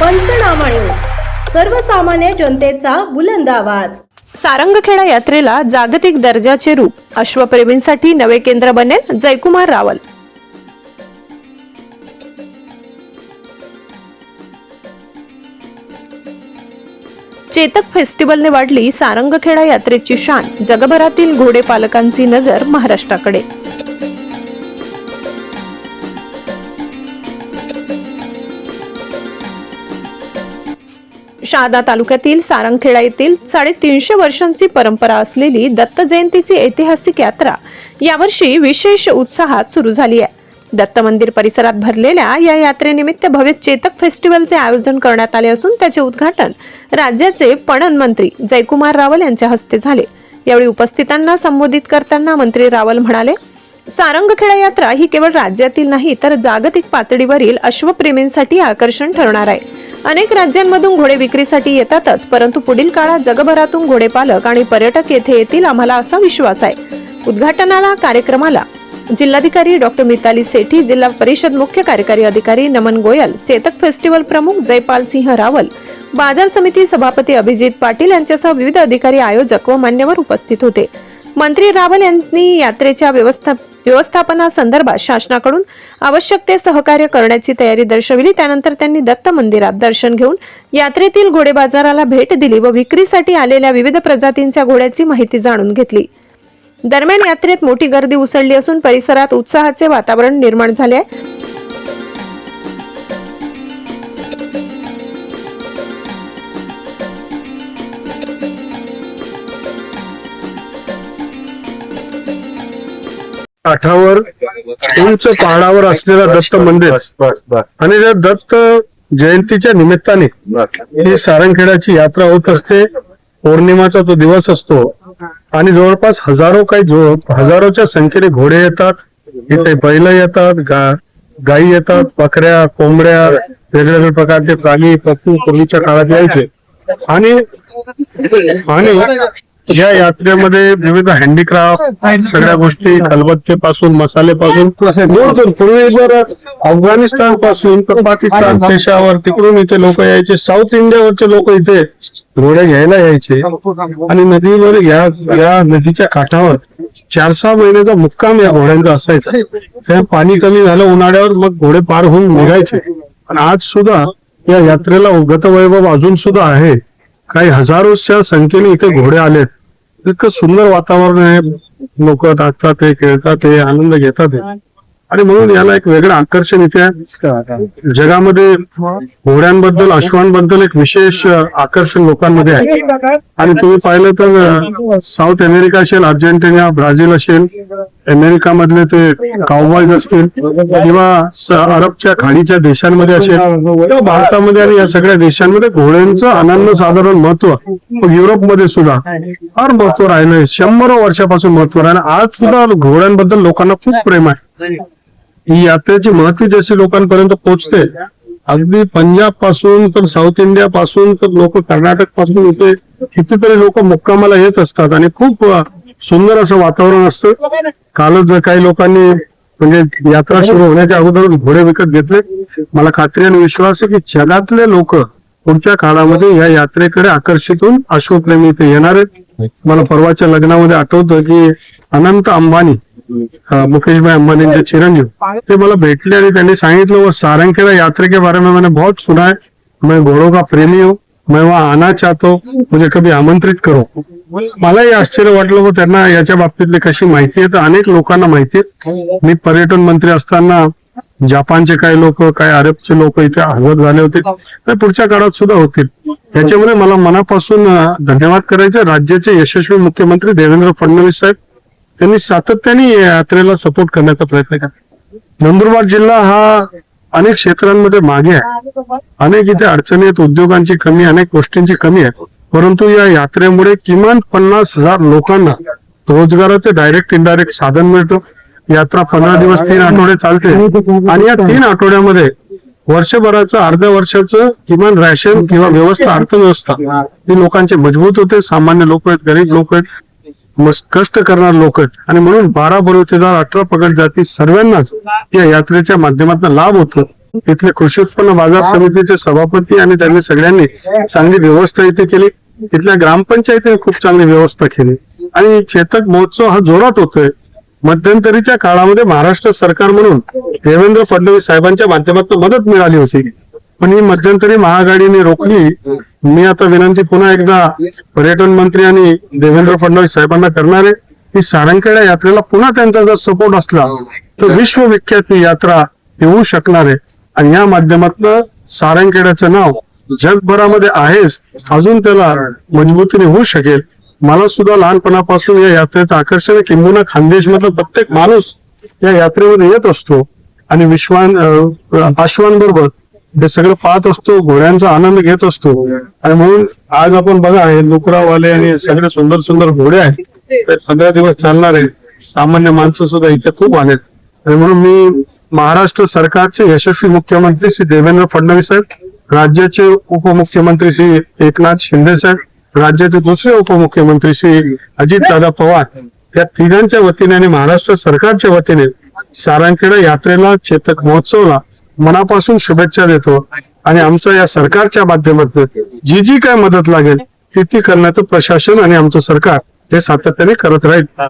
पंचनामा न्यूज. सर्वसामान्य जनतेचा बुलंद आवाज. सारंगखेडा यात्रेला जागतिक दर्जाचे रूप. अश्वप्रेमींसाठी नवे केंद्र बनेल जयकुमार रावल. चेतक फेस्टिवलने वाढली सारंगखेडा यात्रेची शान. जगभरातील घोडे पालकांची नजर महाराष्ट्राकडे. शहादा तालुक्यातील सारंगखेडा येथील साडेतीनशे वर्षांची परंपरा असलेली दत्त जयंतीची ऐतिहासिक यात्रा यावर्षी विशेष उत्साहात सुरू झाली आहे. दत्त मंदिर परिसरात भरलेल्या या यात्रेनिमित्त भव्य चेतक फेस्टिवलचे आयोजन करण्यात आले असून त्याचे उद्घाटन राज्याचे पणन मंत्री जयकुमार रावल यांच्या हस्ते झाले. यावेळी उपस्थितांना संबोधित करताना मंत्री रावल म्हणाले सारंगखेडा यात्रा ही केवळ राज्यातील नाही तर जागतिक पातळीवरील अश्वप्रेमींसाठी आकर्षण ठरणार आहे. अनेक राज्यांमधून घोडे विक्रीसाठी येतातच परंतु पुढील काळात जगभरातून घोडे पालक आणि पर्यटक येथे येतील आम्हाला असा विश्वास आहे. उद्घाटनाला कार्यक्रमाला जिल्हाधिकारी डॉक्टर मिताली सेठी जिल्हा परिषद मुख्य कार्यकारी अधिकारी नमन गोयल चेतक फेस्टिवल प्रमुख जयपाल सिंह रावल बाजार समिती सभापती अभिजित पाटील यांच्यासह विविध अधिकारी आयोजक व मान्यवर उपस्थित होते. मंत्री रावल यांनी यात्रेच्या व्यवस्था व्यवस्थापनासंदर्भात शासनाकडून आवश्यक ते सहकार्य करण्याची तयारी दर्शविली. त्यानंतर त्यांनी दत्त मंदिरात दर्शन घेऊन यात्रेतील घोडे बाजाराला भेट दिली व विक्रीसाठी आलेल्या विविध प्रजातींच्या घोड्याची माहिती जाणून घेतली. दरम्यान यात्रेत मोठी गर्दी उसळली असून परिसरात उत्साहाचे वातावरण निर्माण झाले आहे. काठावर उंच पहाडावर असलेलं दत्त मंदिर. आणि त्या दत्त जयंतीच्या निमित्ताने ही सारंगखेड्याची यात्रा होत असते. पौर्णिमाचा तो दिवस असतो. आणि जवळपास हजारो काही जो हजारोच्या संख्येने घोडे येतात. इथे बैल येतात गा गायी येतात बकऱ्या कोंबड्या वेगवेगळ्या प्रकारचे प्राणी पक्षी पूर्वीच्या काळात यायचे. आणि आणि या यात्रेमध्ये विविध हँडीक्राफ्ट सगळ्या गोष्टी खलबत्ते पासून मसाले पासून पूर्वी जर अफगाणिस्तानपासून तर पाकिस्तान पेशावर तिकडून इथे लोक यायचे साऊथ इंडियावरचे लोक इथे घोडे घ्यायला यायचे. आणि नदीवर या या नदीच्या काठावर चार सहा महिन्याचा मुक्काम या घोड्यांचा असायचा. त्या पाणी कमी झालं उन्हाळ्यावर मग घोडे पार होऊन निघायचे. पण आज सुद्धा या यात्रेला गतवैभव अजून सुद्धा आहे. काही हजारोच्या संख्येने इथे घोडे आलेत. इतकं सुंदर वातावरण आहे. लोक नाचतात ते खेळतात ते आनंद घेतात आणि म्हणून याला एक वेगळं आकर्षण इथे जगामध्ये घोड्यांबद्दल अश्वांबद्दल एक विशेष आकर्षण लोकांमध्ये आहे. आणि तुम्ही पाहिलं तर साऊथ अमेरिका असेल अर्जेंटिना ब्राझील असेल अमेरिका मधले ते काउबॉईज असतील किंवा अरबच्या खाडीच्या देशांमध्ये असेल किंवा भारतामध्ये आणि या सगळ्या देशांमध्ये घोड्यांचं अनन्य साधारण महत्त्व युरोपमध्ये सुद्धा फार महत्त्व राहिलंय. शंभरो वर्षापासून महत्त्व राहिलं आज सुद्धा घोड्यांबद्दल लोकांना खूप प्रेम आहे. ही यात्रेची महती जशी लोकांपर्यंत पोहोचते अगदी पंजाबपासून तर साऊथ इंडिया पासून तर लोक कर्नाटकपासून इथे कितीतरी लोक मुक्कामाला येत असतात आणि खूप सुंदर असं वातावरण असतं. कालच जर काही लोकांनी म्हणजे यात्रा सुरू होण्याच्या अगोदर घोडे विकत घेतले. मला खात्री आणि विश्वास आहे की जगातले लोक पुढच्या काळामध्ये या यात्रेकडे आकर्षित होऊन अश्वप्रेमी इथे येणार आहेत. मला परवाच्या लग्नामध्ये आठवतं की अनंत अंबानी मुकेश भाई अंबानींचे चिरंजीव ते मला भेटले आणि त्यांनी सांगितलं वो सारंगखेड़ा यात्रे के बारे में मैंने बहुत सुना है। मैं घोड़ों का प्रेमी हूँ मैं वहाँ आना चाहता हूँ मुझे कभी आमंत्रित करो। मलाही आश्चर्य वाटलं व त्यांना याच्या बाबतीतली कशी माहिती आहे? तर अनेक लोकांना माहिती आहे. मी पर्यटन मंत्री असताना जपानचे काही लोक काही अरबचे लोक इथे हजर झाले होते. ते पुढच्या काळात सुद्धा होतील. त्याच्यामुळे मला मनापासून धन्यवाद करायचे राज्याचे यशस्वी मुख्यमंत्री देवेंद्र फडणवीस साहेब त्यांनी सातत्याने या यात्रेला सपोर्ट करण्याचा प्रयत्न केला. नंदुरबार जिल्हा हा अनेक क्षेत्रांमध्ये मागे आहे. अनेक इथे अडचणी आहेत उद्योगांची कमी अनेक गोष्टींची कमी आहे परंतु या यात्रेमुळे किमान पन्नास हजार लोकांना रोजगाराचे डायरेक्ट इनडायरेक्ट साधन मिळतो. यात्रा पंधरा दिवस तीन आठवडे चालते. आणि या तीन आठवड्यामध्ये वर्षभराचं अर्ध्या वर्षाचं किमान रॅशन किंवा व्यवस्था अर्थव्यवस्था ही लोकांची मजबूत होते. सामान्य लोक आहेत गरीब लोक आहेत. कष्ट करणार लोक. आणि म्हणून बारा बलुतेदार अठरा पगड जाती सर्वांनाच या यात्रेच्या माध्यमातून लाभ होतो. तिथले कृषी उत्पन्न बाजार समितीचे सभापती आणि त्यांनी सगळ्यांनी चांगली व्यवस्था इथे केली. तिथल्या ग्रामपंचायतीने खूप चांगली व्यवस्था केली. आणि चेतक महोत्सव हा जोरात होतोय. मध्यंतरीच्या काळामध्ये महाराष्ट्र सरकार म्हणून देवेंद्र फडणवीस साहेबांच्या माध्यमातून मदत मिळाली होती. पण ही मध्यंतरी महाआघाडीने रोखली. मी आता विनंती पुन्हा एकदा पर्यटन मंत्री आणि देवेंद्र फडणवीस साहेबांना करणार आहे की सारंगखेडा यात्रेला पुन्हा त्यांचा जर सपोर्ट असला तर विश्वविख्यात ही यात्रा येऊ शकणार आहे. आणि या माध्यमातून सारंगखेड्याचं नाव जगभरामध्ये आहेच अजून त्याला मजबूतीने होऊ शकेल. मला सुद्धा लहानपणापासून या यात्रेचं आकर्षण आहे. किंबहुना खानदेश मधला प्रत्येक माणूस या यात्रेमध्ये येत असतो. आणि विश्वान बरोबर हे सगळं पाहत असतो घोड्यांचा आनंद घेत असतो. आणि म्हणून आज आपण बघा हे लुकरावाले आणि सगळे सुंदर सुंदर घोडे आहेत. ते पंधरा दिवस चालणार आहेत. सामान्य माणसं सुद्धा इथे खूप आलेत आणि म्हणून मी महाराष्ट्र सरकारचे यशस्वी मुख्यमंत्री श्री देवेंद्र फडणवीस साहेब राज्याचे उपमुख्यमंत्री श्री एकनाथ शिंदे साहेब राज्याचे दुसरे उपमुख्यमंत्री श्री अजितदादा पवार या तिघांच्या वतीने आणि महाराष्ट्र सरकारच्या वतीने सारंगखेडा यात्रेला चेतक महोत्सवला मनापासून शुभेच्छा देतो आणि आमचं या सरकारच्या माध्यमातून जी जी काय मदत लागेल ती ती करण्याचं प्रशासन आणि आमचं सरकार हे सातत्याने करत राहील.